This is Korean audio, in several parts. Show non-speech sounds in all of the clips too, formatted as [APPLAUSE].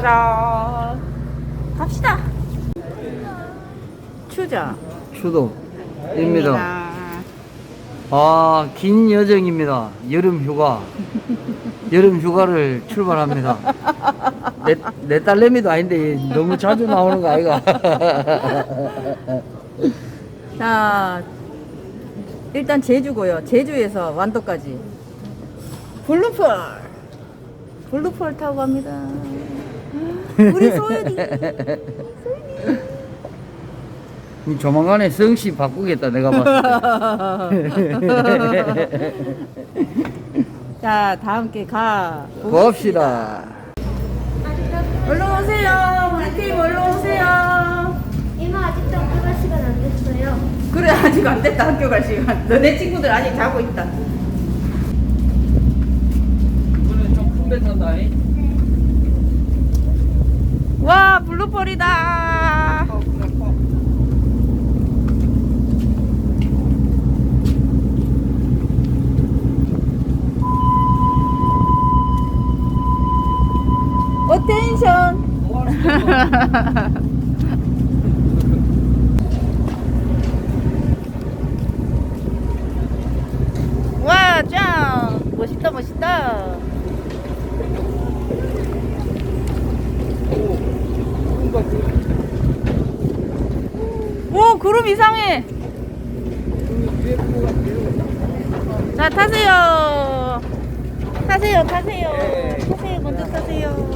짜잔. 갑시다. 추자. 추도입니다. 아, 긴 여정입니다. 여름 휴가. 여름 휴가를 출발합니다. 내, 내 딸내미도 아닌데 너무 자주 나오는 거 아이가? [LAUGHS] 자, 일단 제주고요. 제주에서 완도까지. 블루펄. 블루펄 타고 갑니다. 우리 소연이. 이 조만간에 성씨 바꾸겠다, 내가 봤을 때. 자, 다 함께 가. 봅시다. 얼른 오세요. 우리 팀 얼른 오세요. 이모 아직도 학교 갈 시간 안 됐어요. 그래, 아직 안 됐다. 학교 갈 시간. 너네 친구들 아직 자고 있다. 이번엔 좀큰 배 탄다, 와, 블루펄이다. 어텐션. [LAUGHS] 와, 짱! 멋있다, 멋있다. 오, 구름 이상해. 자, 타세요. 타세요, 타세요. 타세요, 먼저 타세요.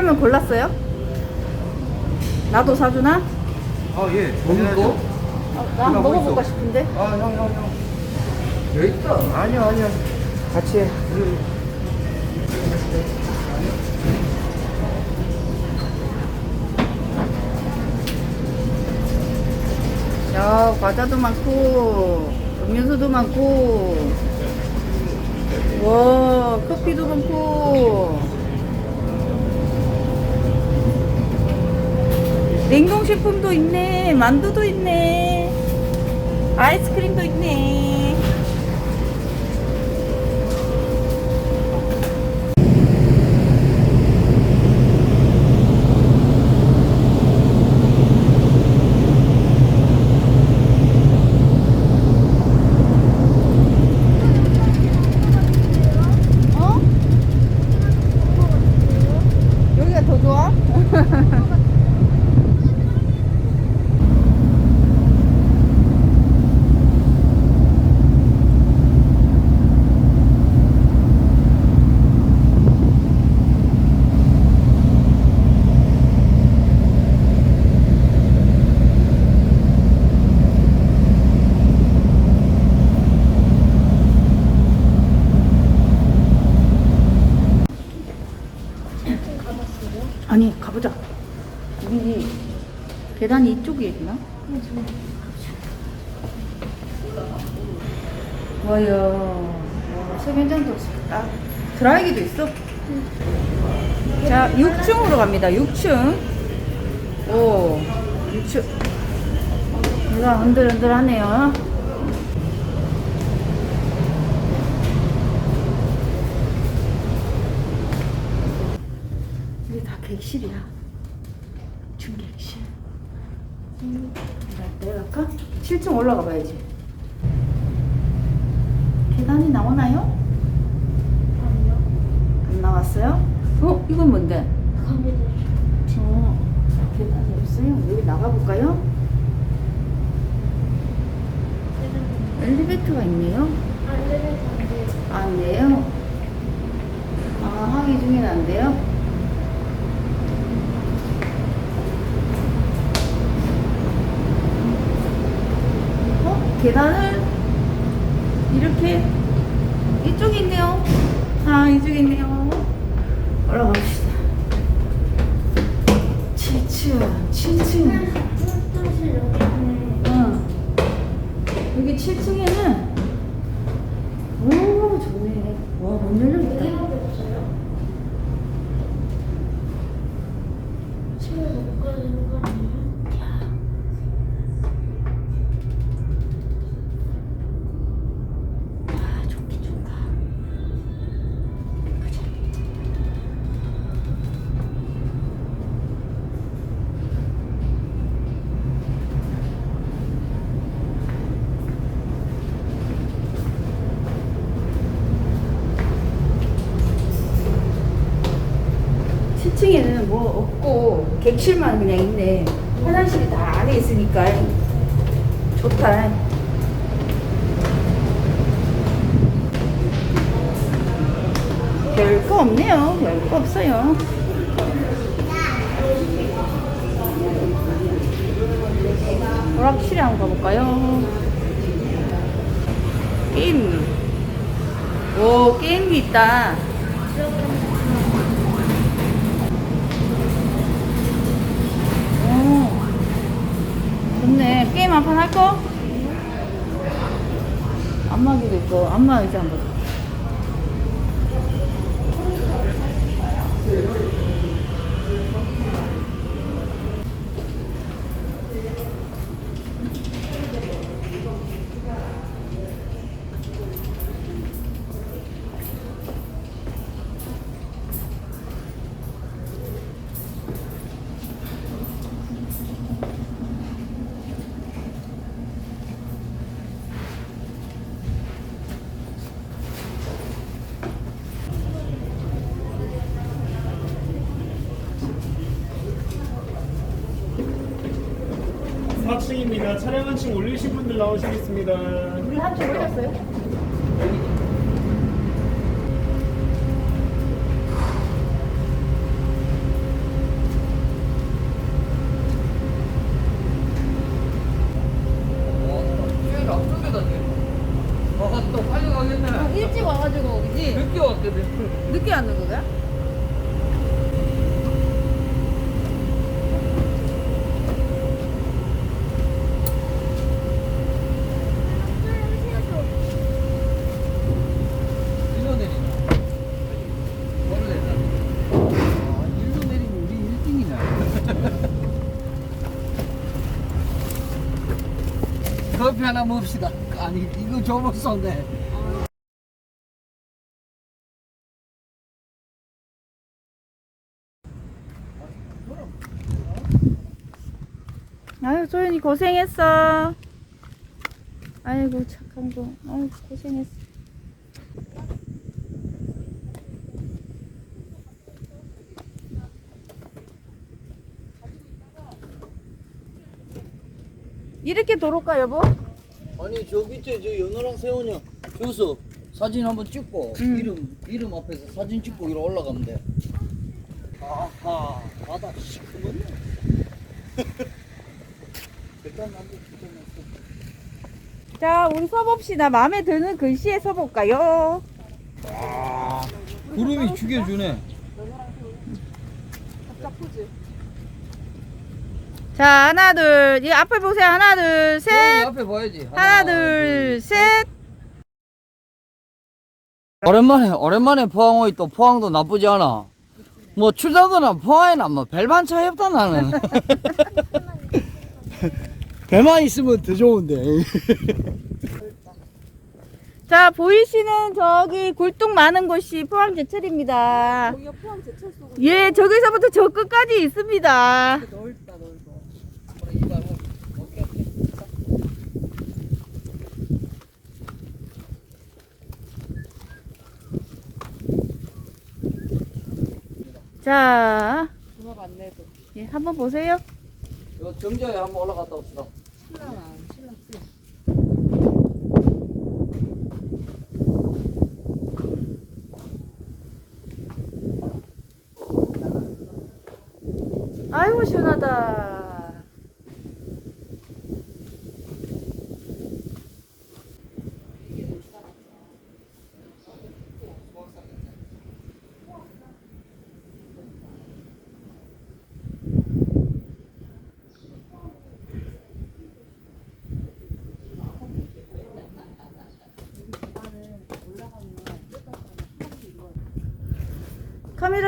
사발면 골랐어요? 나도 사주나? 아 예. 먹을 거? 어, 나 한번 먹어볼까 싶은데. 아 형 형 형. 여기 있다. 아니요 아니요. 같이 해. 야, 과자도 많고, 음료수도 많고, 와, 커피도 많고, 냉동식품도 있네, 만두도 있네, 아이스크림도 있네. 어? 여기가 더 좋아? 아니 가보자. 우리 계단이 이쪽에 있나? 와야 와, 세면장도 있어. 아, 드라이기도 있어. 자, 6층으로 갑니다. 6층. 오, 6층. 내가 흔들흔들하네요. 이게 다 객실이야. 중객실. 음, 내려갈까? 7층 올라가 봐야지. 계단이 나오나요? 이건 뭔데? 어, 계단이 없어요. 여기 나가볼까요? 엘리베이터가 있네요. 안 돼요? 아, 네. 아 항의 중에는 안 돼요? 어? 계단을 이렇게 이쪽에 있네요. 아, 이쪽에 있네요. 올라갑시다. 7층, 7층. 화장실 여기 있네. 응. 여기 7층에는 오 좋네. 와 문 열렸다. 1층에는 뭐 없고 객실만 그냥 있네. 화장실이 다 안에 있으니까 좋다. 별거 없네요. 별거 없어요. 오락실에 한번 가볼까요? 게임. 오, 게임기 있다. 좋네. 게임 한 판 할 거? 안마기도 있고, 안마 의자 한번. 사 층입니다 차량 한층 올리신 분들 나오시겠습니다. 우리 한쪽 올렸어요? 커피 하나 먹읍시다. 아니, 이거 저번 쏜데. 아유, 소연이 고생했어. 아이고, 착한 거. 아이고, 고생했어. 이렇게 도로가, 여보? 아니, 저 밑에 저 연어랑 새우냐? 저기서 사진 한번 찍고, 음. 이름, 이름 앞에서 사진 찍고 이리 올라가면 돼. 아하, 바다 시커먼네. [LAUGHS] 일단 나도 추천했어. 자, 우리 써봅시다. 마음에 드는 글씨에 써볼까요? 구름이 죽여주네. 자, 하나, 둘. 이 앞에 보세요. 하나, 둘, 셋. 셋. 앞에 봐야지. 하나, 둘, 셋. 오랜만에 오랜만에 포항 오이 또 포항도 나쁘지 않아. 뭐 출사도나 포항에나 뭐 별반 차이 없다 나는. [LAUGHS] 배만 있으면 더 좋은데. [LAUGHS] 자, 보이시는 저기 굴뚝 많은 곳이 포항 제철입니다. 여기가 포항 제철 속 예, 저기서부터 저 끝까지 있습니다. 넓다 넓어. 자. 예, 한번 보세요. 요 정자에 한번 올라갔다 옵시다. 신랑아, 신랑. 아이고, 시원하다.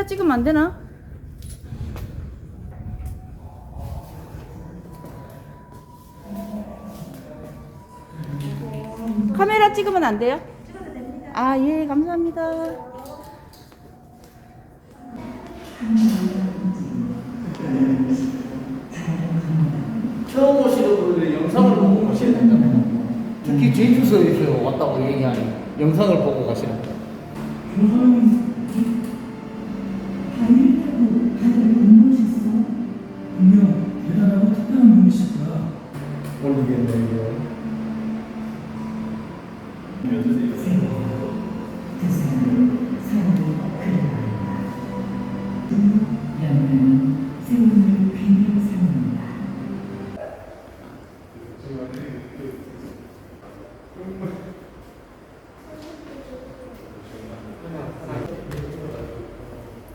카메라 찍으면 안 되나? 카메라 찍으면 안 돼요? 아, 예, 감사합니다. 처음 오시는 분들 영상을 보고 가셔야 된다. 특히 제주도에서 왔다고 얘기하니 영상을 보고 가시는 거예요.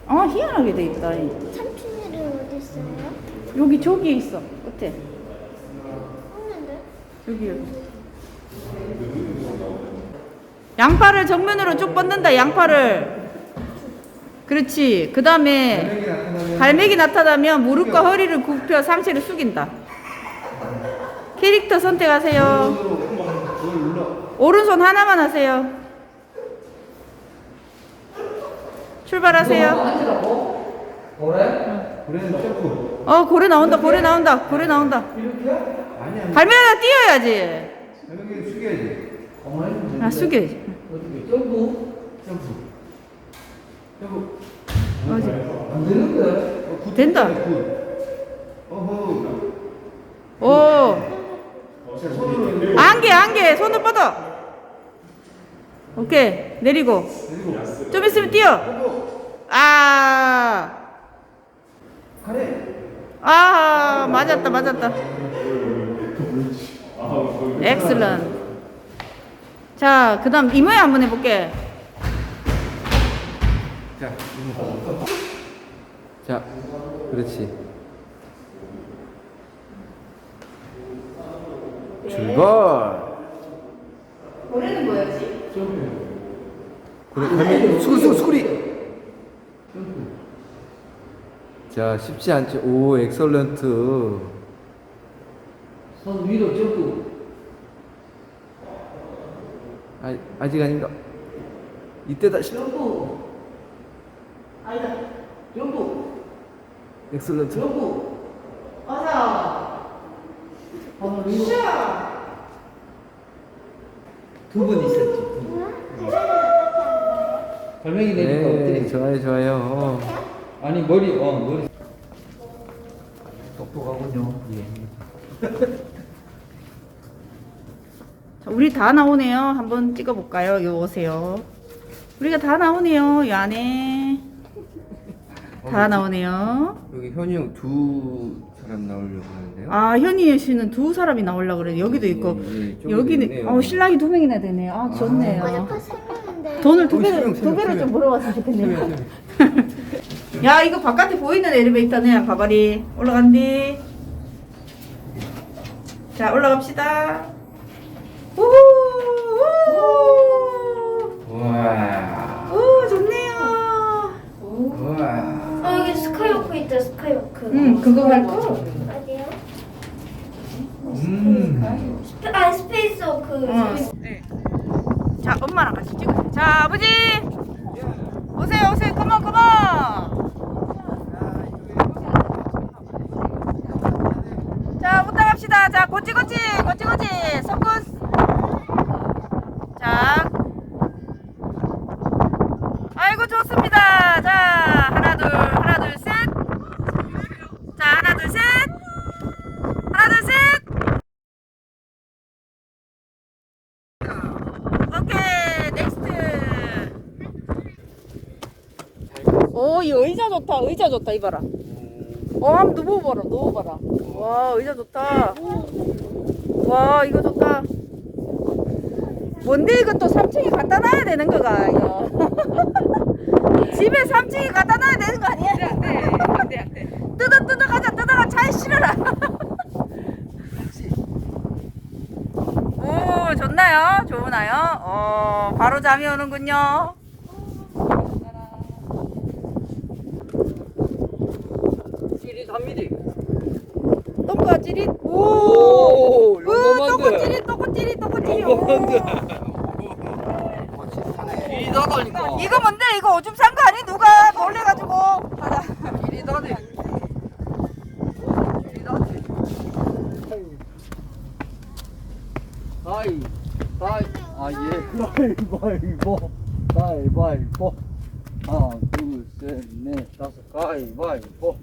아, 희한하게 돼 있다. 삼촌이를 어디 있어요? 여기 저기에 있어. 끝에. 없는데? 여기 여기. 양팔을 정면으로 쭉 뻗는다. 양팔을. 그렇지. 그 다음에 갈매기 나타나면 무릎과 허리를 굽혀 상체를 숙인다. 캐릭터 선택하세요. 오른손 하나만 하세요. 출발하세요. 그래는 점프. 어 고래 나온다. 고래 나온다. 고래 나온다. 아니야. 갈매기가 뛰어야지. 아 숙여야지. 점프? 점프. 점프. 어디? 안 되는데? 된다. 굿. 어허. 오. 안개 안개. 손을 뻗어. 오케이. 내리고. 좀 있으면 뛰어. 아. 아 맞았다 맞았다. 엑슬런 자 그 다음 이 모양 한번 해볼게. 자, 그렇지. 출발. 고래는 뭐였지? 그래, 갈매기 수그리 수그리 수그리. 자, 쉽지 않죠. 오, 엑설런트. 손 위로 점프. 아, 아직 아닌가? 이때다. 시- 점프. 아니다. 점프. 엑설런트. 점프. 어서 한번 위로. 두번 있었지. 갈매기 내니까 네, 어때? 좋아요, 좋아요. 아니 머리 어 머리. 똑똑하군요. 예. [LAUGHS] 자, 우리 다 나오네요 한번 찍어볼까요 요 오세요 우리가 다 나오네요 요 안에 다 나오네요 여기 현이 형 두 사람 나오려고 하는데요. 아 현희 씨는 두 사람이 나오려고 그래 여기도 예, 있고. 예, 좀 여기는 있네요. 어 신랑이 두 명이나 되네요. 아 좋네요. 세 명인데. 돈을 두 어, 배로 두 배로 세좀 명. 벌어왔으면 좋겠네요 야 이거 바깥에 보이는 엘리베이터네 가발이 올라간디. 자 올라갑시다. 우후 와. 우 좋네요 와. 어 여기 스카이워크 있다 스카이워크. 응 그거 갈 거? 어디요? 음. 스페, 아 스페이스워크. 어. 자, 엄마랑 같이 찍으세요. 자, 아버지! 오세요, 오세요. 컴온, 컴온! 자, 웃다 갑시다. 자, 고찌고찌, 고찌고찌. 석군. 자. 아이고, 좋습니다. 자, 하나, 둘, 하나, 둘, 셋. 자, 하나, 둘, 셋. 하나, 둘, 셋. 오케이 넥스트 오이 의자 좋다. 의자 좋다 이봐라. 어 한번 누워봐라 누워봐라. 와 의자 좋다. 와 이거 좋다. 뭔데 이거 또 3층에 갖다 놔야 되는 거가 이거? [LAUGHS] 집에 3층에 갖다 놔야 되는 거 아니야? 안 돼 안 돼 안 돼 뜯어 뜯어 가자. 뜯어가 차에 실어라. 오 좋나요? 좋으나요? 어 바로 잠이 오는군요. 누가 찌릿? 오! 오, 으, 요거만들. 또고 찌릿, 또고 찌릿, 또고 찌릿. 요거만들. 오. 길이다다니까. 이거 뭔데? 이거 오줌 싼 거 아니? 누가 놀래가지고. 하나. 길이다네. 길이다네. 가위, 가위, 아 예. 가위바위보, 가위바위보. 하나, 둘, 셋, 넷, 다섯. 가위바위보.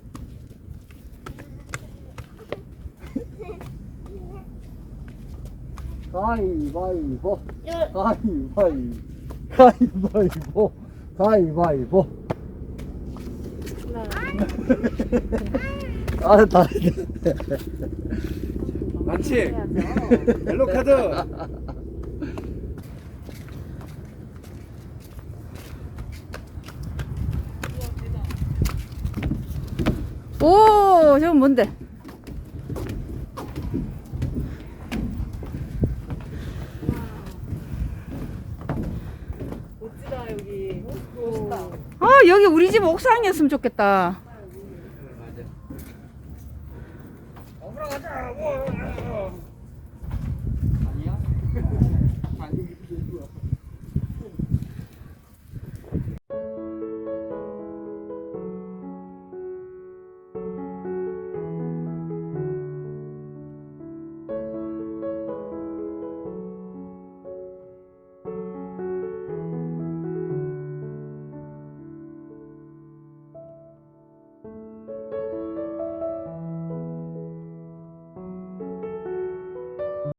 가위바위보. 열. 가위바위 가위바위보 가위바위보 아 다. 반칙. 옐로 카드. 오, 저건 뭔데? 우리 집 옥상이었으면 좋겠다. 가자. 뭐